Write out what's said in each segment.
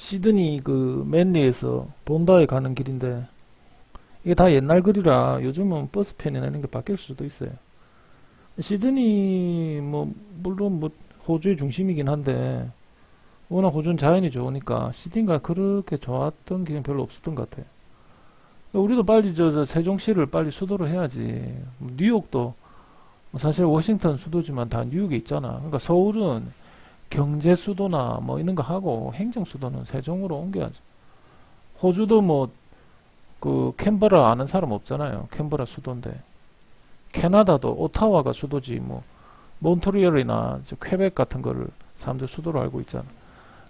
시드니 그 맨리에서 본다에 가는 길인데 이게 다 옛날 글이라 요즘은 버스 편이나 이런 게 바뀔 수도 있어요. 시드니 뭐 물론 뭐 호주의 중심이긴 한데 워낙 호주는 자연이 좋으니까 시드니가 그렇게 좋았던 기억이 별로 없었던 것 같아요. 우리도 빨리 저, 저 세종시를 빨리 수도로 해야지. 뉴욕도 뭐 사실 워싱턴 수도지만 다 뉴욕에 있잖아. 그러니까 서울은 경제 수도나 뭐 이런 거 하고 행정 수도는 세종으로 옮겨야죠. 호주도 뭐 그 캔버라 아는 사람 없잖아요. 캔버라 수도인데. 캐나다도 오타와가 수도지 뭐 몬트리올이나 저 퀘벡 같은 거를 사람들 수도로 알고 있잖아.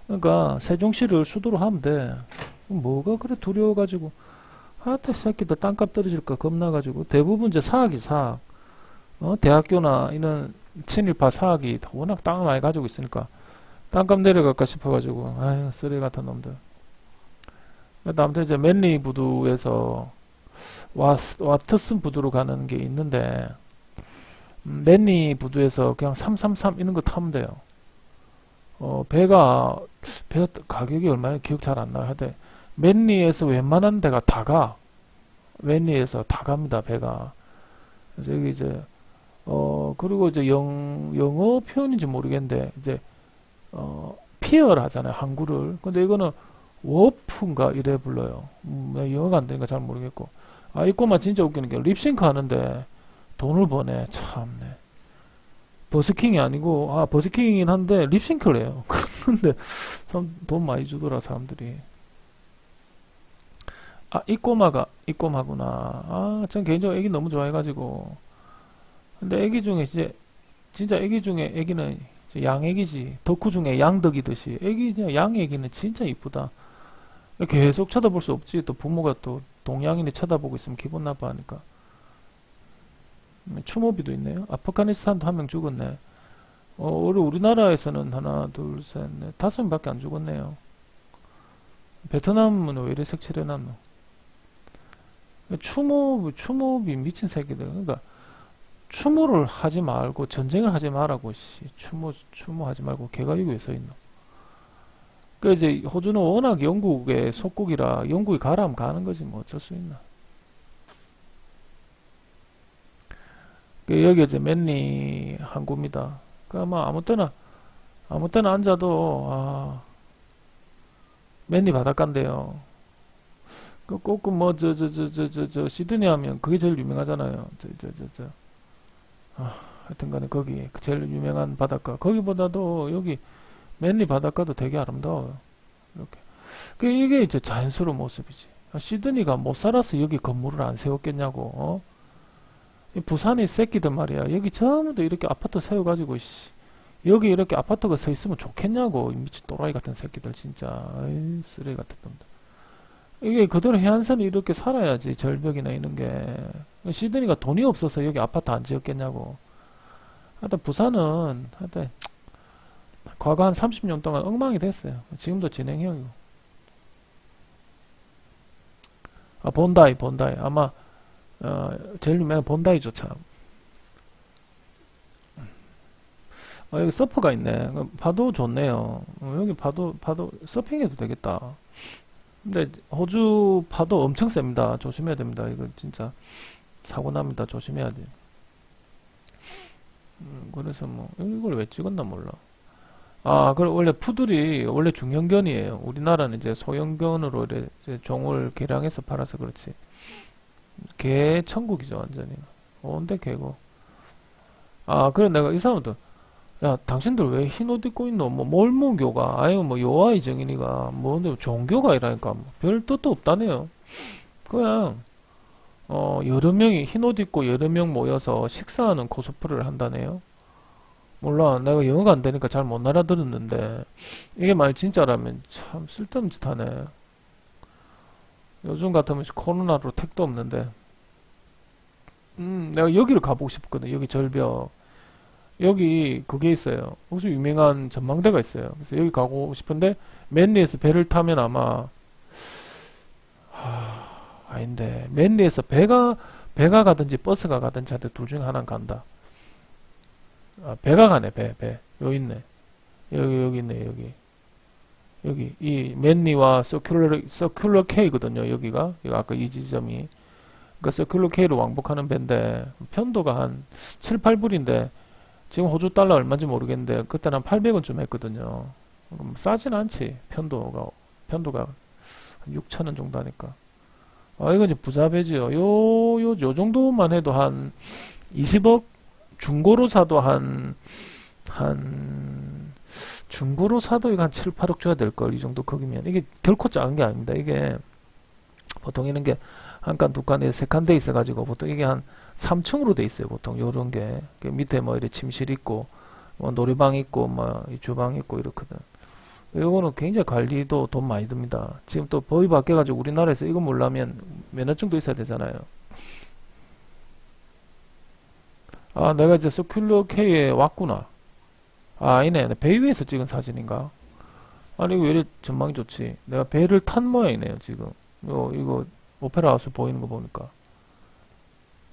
그러니까 세종시를 수도로 하면 돼. 뭐가 그래 두려워가지고 하여튼 새끼들 땅값 떨어질까 겁나가지고 대부분 이제 사학이 사학. 어, 대학교나 이런 친일파 사학이 워낙 땅을 많이 가지고 있으니까 땅값 내려갈까 싶어가지고 아유 쓰레기 같은 놈들. 아무튼 이제 맨리 부두에서 와, 와트슨 부두로 가는 게 있는데 음, 맨리 부두에서 그냥 333 이런 거 타면 돼요. 어, 배가 배 가격이 얼마나 기억 잘 안 나요. 하여튼 맨리에서 웬만한 데가 다 가. 맨리에서 다 갑니다. 배가. 그래서 여기 이제 어 그리고 이제 영 영어 표현인지 모르겠는데 이제 어 피어를 하잖아요. 항구를. 근데 이거는 워프인가 이래 불러요. 음, 나 영어가 안 되니까 잘 모르겠고. 아, 이 꼬마 진짜 웃기는 게 립싱크 하는데 돈을 버네. 참네. 버스킹이 아니고 아 버스킹이긴 한데 립싱크를 해요. 근데 참 돈 많이 주더라 사람들이. 아, 이 꼬마가 이 꼬마구나. 아, 전 개인적으로 애기 너무 좋아해가지고. 근데 애기 중에 이제 진짜 애기 중에 애기는 양애기지. 덕후 중에 양덕이듯이 애기 양애기는 진짜 이쁘다. 계속 쳐다볼 수 없지. 또 부모가 또 동양인이 쳐다보고 있으면 기분 나빠하니까. 음, 추모비도 있네요. 아프가니스탄도 한 명 죽었네. 어, 우리 우리나라에서는 하나, 둘, 셋, 넷, 다섯 명밖에 안 죽었네요. 베트남은 왜 이래 색칠해놨노? 추모, 추모비 미친 새끼들. 그러니까 추모를 하지 말고 전쟁을 하지 말라고 씨. 추모, 추모하지 말고 개가 여기 왜서 있노? 그 이제 호주는 워낙 영국의 속국이라 영국이 가라면 가는 거지 뭐 어쩔 수 있나. 그 여기 이제 맨리 항구입니다. 그 아마 아무 때나 아무 때나 앉아도 아 맨리 바닷가인데요. 그꼭뭐저저저 저 저 저 시드니 하면 그게 제일 유명하잖아요. 저 저 저 저 아, 하여튼 간에 거기 그 제일 유명한 바닷가 거기보다도 여기 맨리 바닷가도 되게 아름다워요. 이렇게. 그 이게 이제 자연스러운 모습이지. 아, 시드니가 못 살아서 여기 건물을 안 세웠겠냐고. 어? 이 부산의 새끼들 말이야. 여기 전부 다 이렇게 아파트 세워가지고 씨. 여기 이렇게 아파트가 서 있으면 좋겠냐고. 이 미친 또라이 같은 새끼들 진짜. 쓰레기 같은 놈들. 이게 그대로 해안선이 이렇게 살아야지 절벽이나 이런 게. 시드니가 돈이 없어서 여기 아파트 안 지었겠냐고. 하여튼 부산은 하여튼 과거 한 30년 동안 엉망이 됐어요. 지금도 진행형이고. 아, 본다이, 본다이. 아마, 어, 제일 유명한 본다이죠, 참. 어, 여기 서퍼가 있네. 그 파도 좋네요. 어, 여기 파도, 파도, 서핑해도 되겠다. 근데 호주 파도 엄청 셉니다. 조심해야 됩니다. 이거 진짜 사고 납니다. 조심해야 돼. 음, 그래서 뭐, 이걸 왜 찍었나 몰라. 아, 그 원래 푸들이 원래 중형견이에요. 우리나라는 이제 소형견으로 이제 종을 개량해서 팔아서 그렇지. 개 천국이죠, 완전히. 온데 개고. 아, 그래 내가 이 사람들 야, 당신들 왜 흰 옷 입고 있노? 뭐 몰모교가 아유 뭐 요아이 정인이가 뭔데 종교가 이라니까 뭐 별 뜻도 없다네요. 그냥 어 여러 명이 흰 옷 입고 여러 명 모여서 식사하는 코스프레를 한다네요. 몰라. 내가 영어가 안 되니까 잘 못 알아들었는데, 이게 말 진짜라면 참 쓸데없는 짓 하네. 요즘 같으면 코로나로 택도 없는데. 음, 내가 여기를 가보고 싶거든. 여기 절벽. 여기 그게 있어요. 혹시 유명한 전망대가 있어요. 그래서 여기 가고 싶은데, 맨리에서 배를 타면 아마, 하, 아닌데, 맨리에서 배가, 배가 가든지 버스가 가든지 한테 둘 중에 하나는 간다. 아, 배가 가네, 배, 배. 여기 있네. 여기, 여기 있네, 여기. 여기 이 맨니와 서큘러 서큘러 K거든요. 여기가 여기 아까 이 지점이 그러니까 서큘러 K로 왕복하는 배인데 편도가 한 7, 8불인데 지금 호주 달러 얼마인지 모르겠는데 그때는 한 800원쯤 했거든요. 싸진 않지. 편도가 편도가 한 6천 원 정도 하니까. 아 이건 이제 부자배지요. 요 요 요 정도만 해도 한 20억 중고로 사도 한 한 중고로 사도 이거 한 7, 8억 줘야 될 걸. 이 정도 크기면 이게 결코 작은 게 아닙니다. 이게 보통 이런 게 한 칸, 두 칸에 세칸 돼 있어 가지고 보통 이게 한 3층으로 돼 있어요. 보통 요런 게그 밑에 뭐 이렇게 침실 있고 뭐 놀이방 있고 뭐이 주방 있고 이렇거든. 요거는 굉장히 관리도 돈 많이 듭니다. 지금 또 법이 바뀌어가지고 우리나라에서 이거 몰라면 면허증도 있어야 되잖아요. 아, 내가 이제 서큘러 K에 왔구나. 아, 아니네. 내배 위에서 찍은 사진인가? 아니, 이거 왜 이렇게 전망이 좋지? 내가 배를 탄 모양이네요, 지금. 요, 이거, 오페라 하우스 보이는 거 보니까.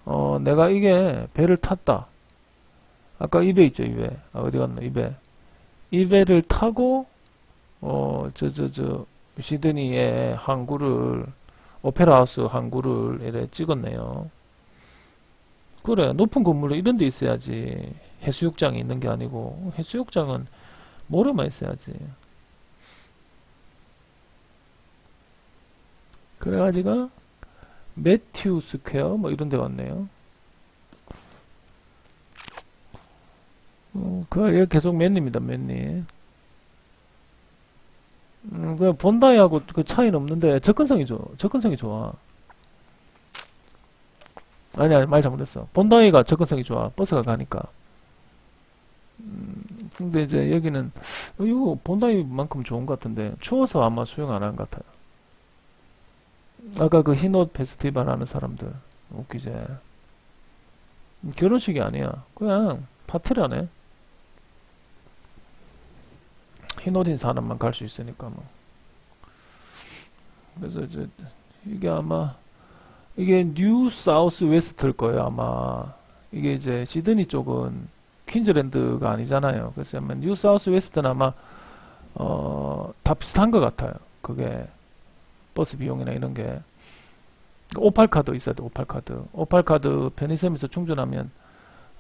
어, 내가 이게 배를 탔다. 아까 이배 있죠, 이 배. 아, 어디 갔나. 이 배를 타고, 어, 저, 저, 저, 시드니의 항구를, 오페라 하우스 항구를 이렇게 찍었네요. 그래, 높은 건물에 이런 데 있어야지. 해수욕장이 있는 게 아니고, 해수욕장은 모래만 있어야지. 그래가지고, 매튜 스퀘어, 뭐 이런 데 왔네요. 어, 그, 얘 계속 맨입니다, 맨님. 음, 그, 본다이하고 그 차이는 없는데, 접근성이 좋아. 접근성이 좋아. 아니, 아니, 말 잘못했어. 본다이가 접근성이 좋아. 버스가 가니까. 음, 근데 이제 여기는, 어, 이거 본다이만큼 좋은 것 같은데, 추워서 아마 수용 안 하는 것 같아요. 아까 그 흰옷 페스티벌 하는 사람들, 웃기지. 음, 결혼식이 아니야. 그냥 파티라네. 흰옷 인 사람만 갈 수 있으니까 뭐. 그래서 이제, 이게 아마, 이게 뉴 사우스 웨스트일 거예요, 아마. 이게 이제 시드니 쪽은 퀸즐랜드가 아니잖아요. 그래서 아마 뉴 사우스 웨스트는 아마 어, 다 비슷한 것 같아요. 그게 버스 비용이나 이런 게 오팔 카드 있어야 돼. 오팔 카드. 오팔 카드 편의점에서 충전하면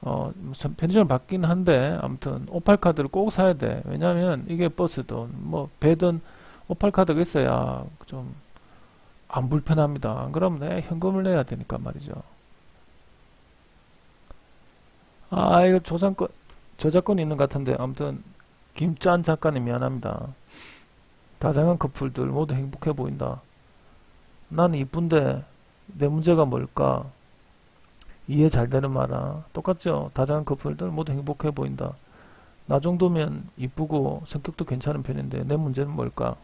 어, 무슨 편의점 받긴 한데 아무튼 오팔 카드를 꼭 사야 돼. 왜냐면 이게 버스든 뭐 배든 오팔 카드가 있어야 좀 안 불편합니다. 안 그러면 내 현금을 내야 되니까 말이죠. 아, 이거 저작권, 저작권이 있는 것 같은데, 아무튼, 김짠 작가님 미안합니다. 다정한 커플들 모두 행복해 보인다. 나는 이쁜데, 내 문제가 뭘까? 이해 잘 되는 말아. 똑같죠? 다정한 커플들 모두 행복해 보인다. 나 정도면 이쁘고 성격도 괜찮은 편인데, 내 문제는 뭘까?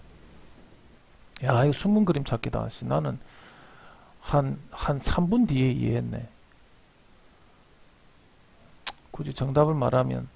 야, 이거 숨은 그림 찾기다. 씨, 나는 한, 한 3분 뒤에 이해했네. 굳이 정답을 말하면